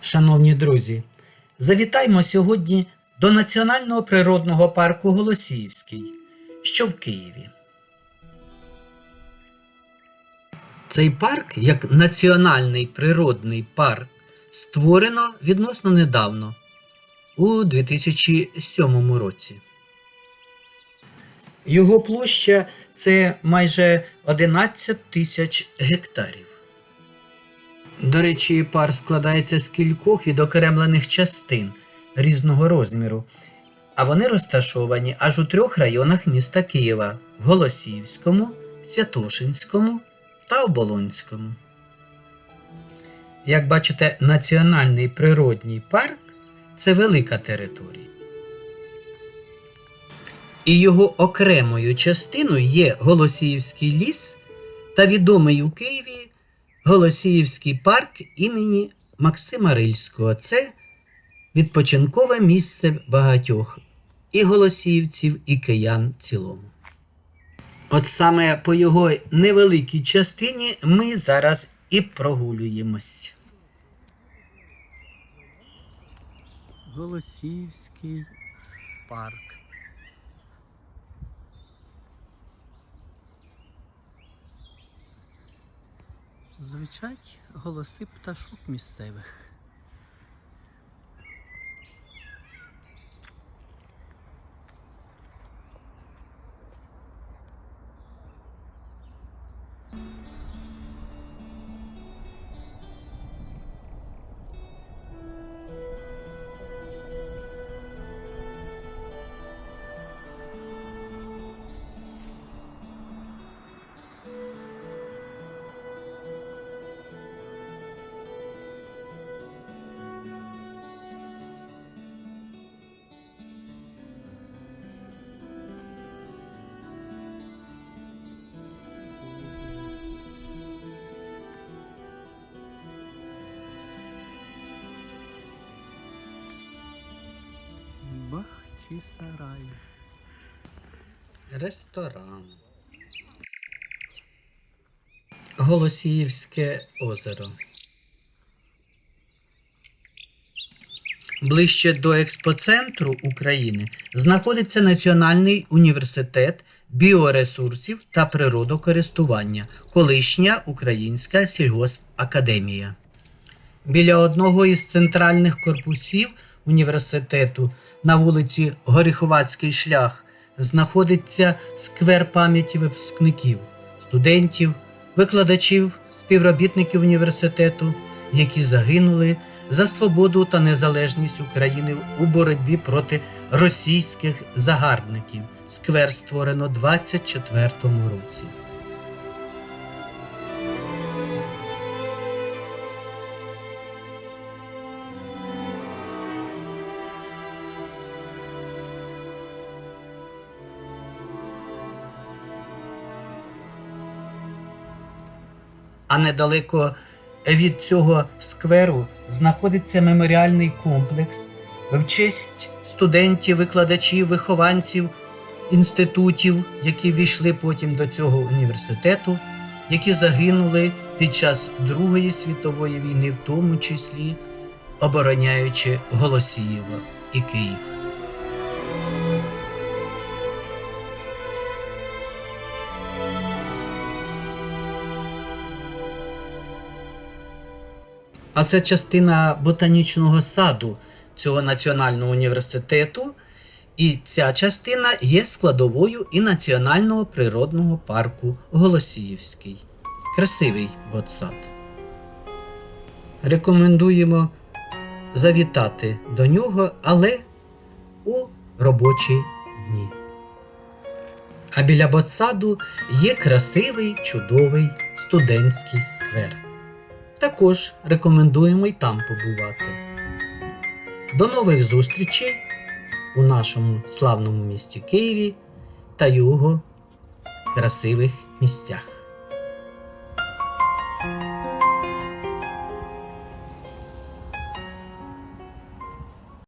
Шановні друзі, завітаймо сьогодні до Національного природного парку Голосіївський, що в Києві. Цей парк, як національний природний парк, створено відносно недавно, у 2007 році. Його площа це майже 11 тисяч гектарів. До речі, пар складається з кількох відокремлених частин різного розміру, а вони розташовані аж у трьох районах міста Києва Голосіївському, Святошинському та Оболонському. Як бачите, Національний природній парк це велика територія. І його окремою частиною є Голосіївський ліс та відомий у Києві Голосіївський парк імені Максима Рильського. Це відпочинкове місце багатьох і голосіївців, і киян в цілому. От саме по його невеликій частині ми зараз і прогулюємось. Голосіївський парк. Звучать голоси пташок місцевих. Бахчисарай. Ресторан. Голосіївське озеро. Ближче до експоцентру України знаходиться Національний університет біоресурсів та природокористування, колишня Українська сільгоспакадемія. Біля одного із центральних корпусів університету на вулиці Горіховацький шлях знаходиться сквер пам'яті випускників, студентів, викладачів, співробітників університету, які загинули за свободу та незалежність України у боротьбі проти російських загарбників. Сквер створено 24 році. А недалеко від цього скверу знаходиться меморіальний комплекс в честь студентів, викладачів, вихованців інститутів, які війшли потім до цього університету, які загинули під час Другої світової війни, в тому числі обороняючи Голосіїво і Київ. А це частина ботанічного саду цього національного університету. І ця частина є складовою і Національного природного парку Голосіївський. Красивий ботсад. Рекомендуємо завітати до нього, але у робочі дні. А біля ботсаду є красивий чудовий студентський сквер. Також рекомендуємо і там побувати. До нових зустрічей у нашому славному місті Києві та його красивих місцях.